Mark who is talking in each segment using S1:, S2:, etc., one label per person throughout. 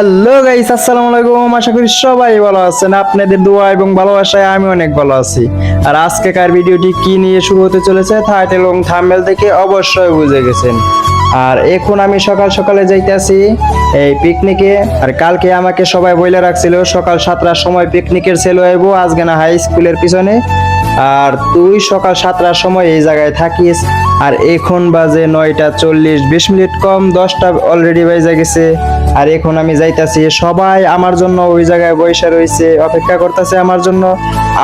S1: Hello guys আসসালামু আলাইকুম। আশা করি সবাই ভালো আছেন। আপনাদের দোয়া এবং ভালোবাসায় আমি অনেক ভালো আছি। আর আজকেকার ভিডিওটি কি নিয়ে শুরু হতে চলেছে টাইটেল এবং থাম্বনেল থেকে অবশ্যই বুঝে গেছেন। আর এখন আমি সকাল সকালে যাইতেছি এই পিকনিকে আর কালকে আমাকে সবাই বলে রাখছিল, সকাল সাতটার সময় পিকনিকের ছেলে আইবো আজকে না হাই স্কুলের পিছনে। আর তুই সকাল সাতটার সময় এই জায়গায় থাকিস। আর এখন বাজে নয়টা চল্লিশ, বিশ মিনিট কম, দশটা অলরেডি বেজে গেছে। আর এখন আমি যাইতাছি, সবাই আমার জন্য ওই জায়গায় বসে রয়েছে, অপেক্ষা করতেছে আমার জন্য।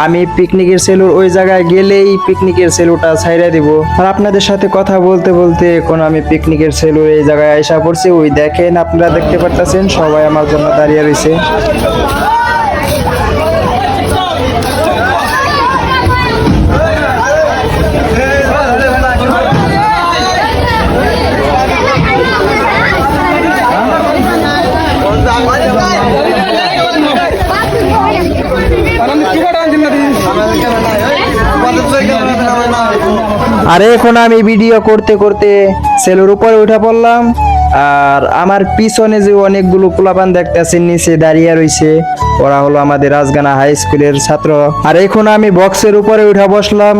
S1: আমি পিকনিকের সেলুর ওই জায়গায় গেলেই পিকনিকের সেলুটা ছাইরা দিব। আর আপনাদের সাথে কথা বলতে বলতে এখন আমি পিকনিকের সেলুর এই জায়গায় আইসা পড়ছি। ওই দেখেন, আপনারা দেখতে পারতেছেন, সবাই আমার জন্য দাঁড়িয়ে রয়েছে। আর এখন আমি ভিডিও করতে করতে সেলুর উপরে উঠে পড়লাম, আর আমার পিছনে যে অনেকগুলো পোলাপান দেখতেছেন নিচে দাঁড়িয়ে রয়েছে ওরা হলো আমাদের রাজগানা হাই স্কুলের ছাত্র। আর এখন আমি বক্সের উপরে উঠে বসলাম।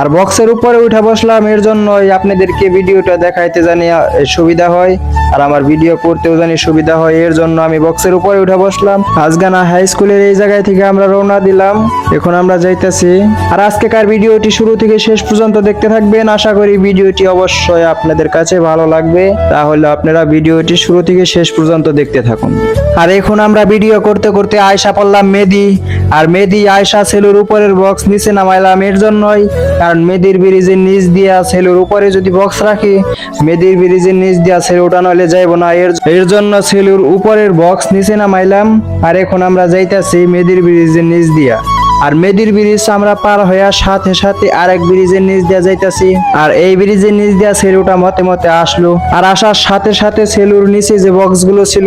S1: আর বক্সের উপরে উঠে বসলাম, এর জন্যই আপনাদেরকে ভিডিওটা দেখাইতে জানি সুবিধা হয়। আর আমার ভিডিও করতেও জানি সুবিধা হয়, এর জন্য আমি বক্সের উপরে উঠে বসলাম। আজগানা হাই স্কুলের এই জায়গায় থেকে আমরা রওনা দিলাম। এখন আমরা যাইতেছি। আর আজকেকার ভিডিওটি শুরু থেকে শেষ পর্যন্ত দেখতে থাকবেন। আশা করি ভিডিওটি অবশ্যই আপনাদের কাছে ভালো লাগবে। তাহলে আপনারা ভিডিওটি শুরু থেকে শেষ পর্যন্ত দেখতে থাকুন। আর এখন আমরা ভিডিও করতে করতে আয়সা পড়লাম মেদি। আর মেদি আয়সা সেলুর উপরের বক্স নিচে নামাইলাম, এর জন্যই কারণ মেদির ব্রিজের নিচ দিয়া সেলুর উপরে যদি বক্স রাখি, মেদির ব্রিজের নিচ দিয়া সেলু উঠানলে যাইব না। এর এর জন্য সেলুর উপরের বক্স নিচে নামাইলাম, আর এখন আমরা যাইতাছি মেদির ব্রিজের নিচ দিয়া। আর মেদির ব্রিজ আমরা পার হইয়া সাথে সাথে আরেক ব্রিজের নিচ দিয়া যাইতাছি। আর এই ব্রিজের নিচ দিয়া সেলুটা মতে মতে আসলো। আর আসার সাথে সাথে সেলুর নিচে যে বক্সগুলো ছিল,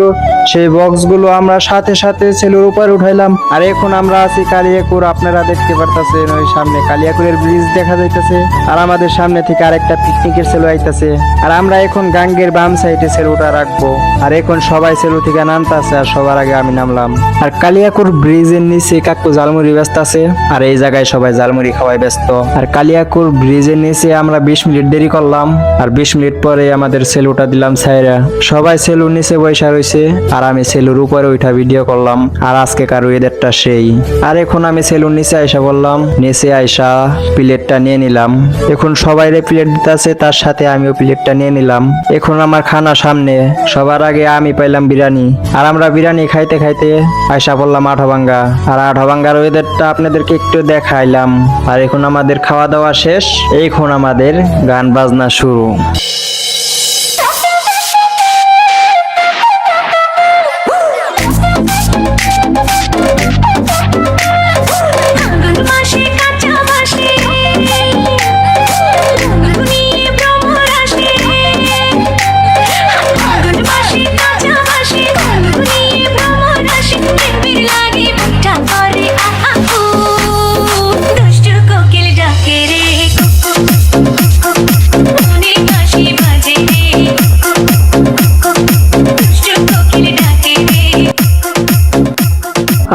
S1: সেই বক্সগুলো আমরা সাথে সাথে সেলুর উপরে উঠাইলাম। আর এখন আমরা আছি কালিয়াকুর আপনারা দেখতে পারতাছেন, ওই সামনে কালিয়াকুরের ব্রিজ দেখা যাইতেছে। আর আমাদের সামনে থেকে আরেকটা পিকনিকের সেলু আইতাছে। আর আমরা এখন গাঙ্গের বাম সাইডে সেলুটা রাখব। আর এখন সবাই সেলু থেকে নামতাছে, আর সবার আগে আমি নামলাম। আর কালিয়াকুর ব্রিজের নিচে কাকু জালমুড়ি ব্যস্ত আছে। আর এই জায়গায় সবাই জালমুড়ি খাওয়াই ব্যস্ত। আর কালিয়াকুর ব্রিজের নিচে আমরা বিশ মিনিট দেরি করলাম। আর বিশ মিনিট পরে আমাদের সেলুটা দিলাম সাইরা সবাই সেলুর নিচে বৈশা রয়েছে। আর আমি সেলুর উপরে উঠা ভিডিও করলাম। আর আজকে কার ওয়েদারটা সেই। আর এখন আমি সেলুর নিচে আইসা বললাম, নিচে আইসা প্লেটটা নিয়ে নিলাম। এখন সবাই প্লেট দিতেছে, তার সাথে আমিও প্লেটটা নিয়ে নিলাম। এখন আমার খানা সামনে। সবার আগে আমি পাইলাম বিরিয়ানি। আর আমরা বিরিয়ানি খাইতে খাইতে আইসা বললাম আঠাভাঙ্গা। আর আঠাভাঙ্গার ওয়েদারটা আপনাদেরকে একটু দেখাইলাম। আর এখন আমাদের খাওয়া দাওয়া শেষ। এখন আমাদের গান বাজনা শুরু।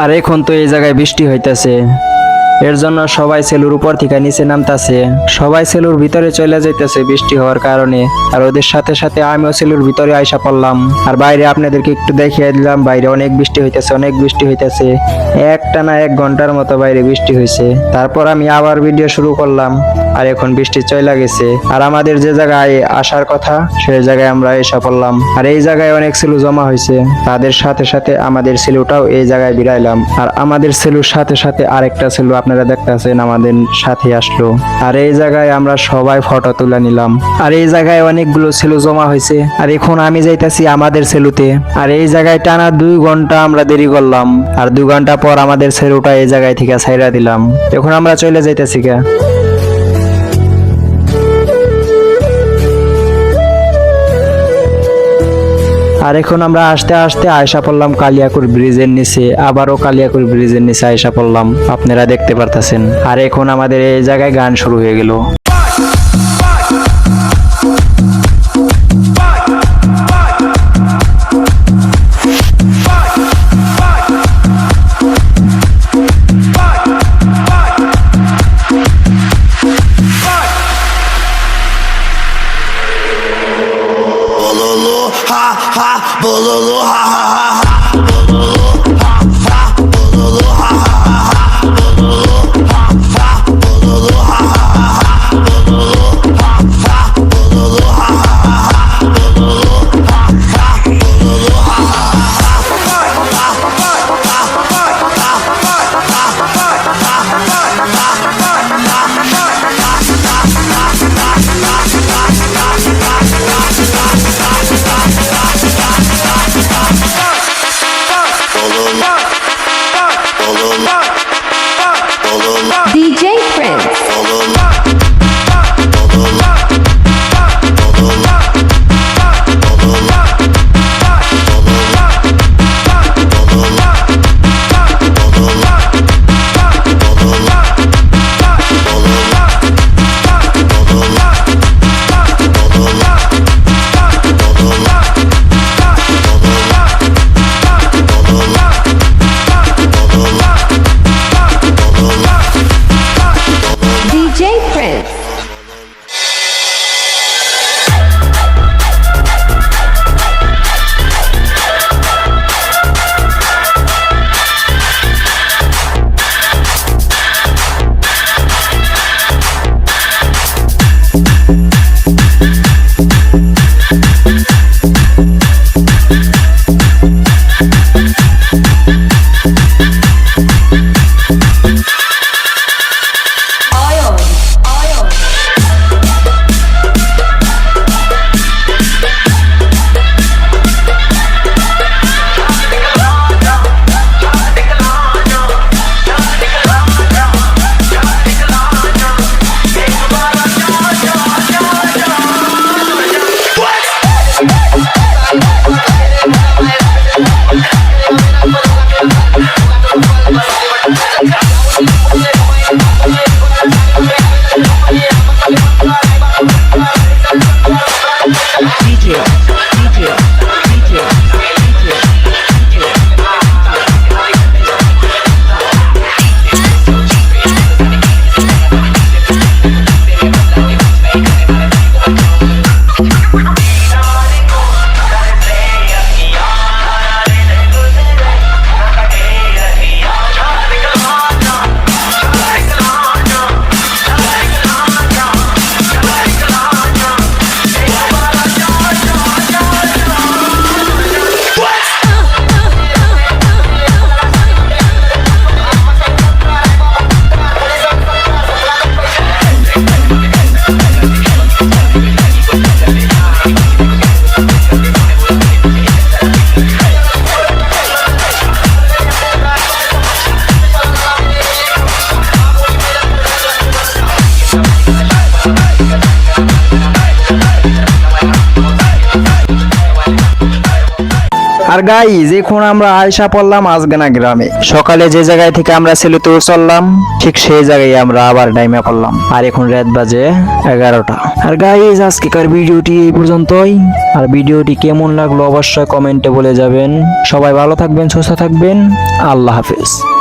S1: আর এখন তো এই জায়গায় বৃষ্টি হইতেছে। এর জন্য সবাই সেলুর উপর থেকে নিচে নামতাছে। সবাই সেলুর ভিতরে চলে যাইতেছে বৃষ্টি হওয়ার কারণে। আর ওদের সাথে সাথে আমিও সেলুর ভিতরে আইসা পড়লাম। আর বাইরে আপনাদেরকে একটু দেখিয়ে দিলাম, বাইরে অনেক বৃষ্টি হইতেছে, অনেক বৃষ্টি হইতেছে। একটা না এক ঘণ্টার মতো বাইরে বৃষ্টি হয়েছে তারপর আমি আবার ভিডিও শুরু করলাম, আর এখন বৃষ্টি চলে গেছে। আর আমাদের যে জায়গায় আসার কথা, সেই জায়গায় আমরা এসে পড়লাম। আর এই জায়গায় অনেক সেলু জমা হয়েছে তাদের সাথে সাথে আমাদের সেলুটাও এই জায়গায় বিরাইলাম। আর আমাদের সেলুর সাথে সাথে আরেকটা সেলু আপনারা দেখতেছেন, আমাদের সাথে আসলো। আর এই জায়গায় আমরা সবাই ফটো তুলে নিলাম। আর এই জায়গায় অনেকগুলো সেলু জমা হয়েছে। আর এখন আমি যাইতাছি আমাদের সেলুতে আর এই জায়গায় টানা দুই ঘণ্টা আমরা দেরি করলাম। আর দুই ঘণ্টা পর আমাদের সেলুটা এই জায়গায় থেকে ছাইরা দিলাম। এখন আমরা চলে যাইতেছি কে আর এখন আমরা আস্তে আস্তে আয়সা পড়লাম কালিয়াকুর ব্রিজের নিচে, আবারও কালিয়াকুর ব্রিজের নিচে আয়সা পড়লাম। আপনারা দেখতে পারতেছেন। আর এখন আমাদের এই জায়গায় গান শুরু হয়ে গেল।
S2: ha bululu, ha ha ha.
S1: আর গাইজ এখন আমরা আয়সা পড়লাম আজগানা গ্রামে। সকালে যে জায়গায় থেকে আমরা সেলুতে চললাম ঠিক সেই জায়গায় আমরা আবার ডাইমে পড়লাম। আর এখন রাত বাজে এগারোটা। আর গাইজ আজকেকার ভিডিওটি এই পর্যন্তই। আর ভিডিওটি কেমন লাগল অবশ্যই কমেন্টে বলে যাবেন। সবাই ভালো থাকবেন, সুস্থ থাকবেন। আল্লাহ হাফেজ।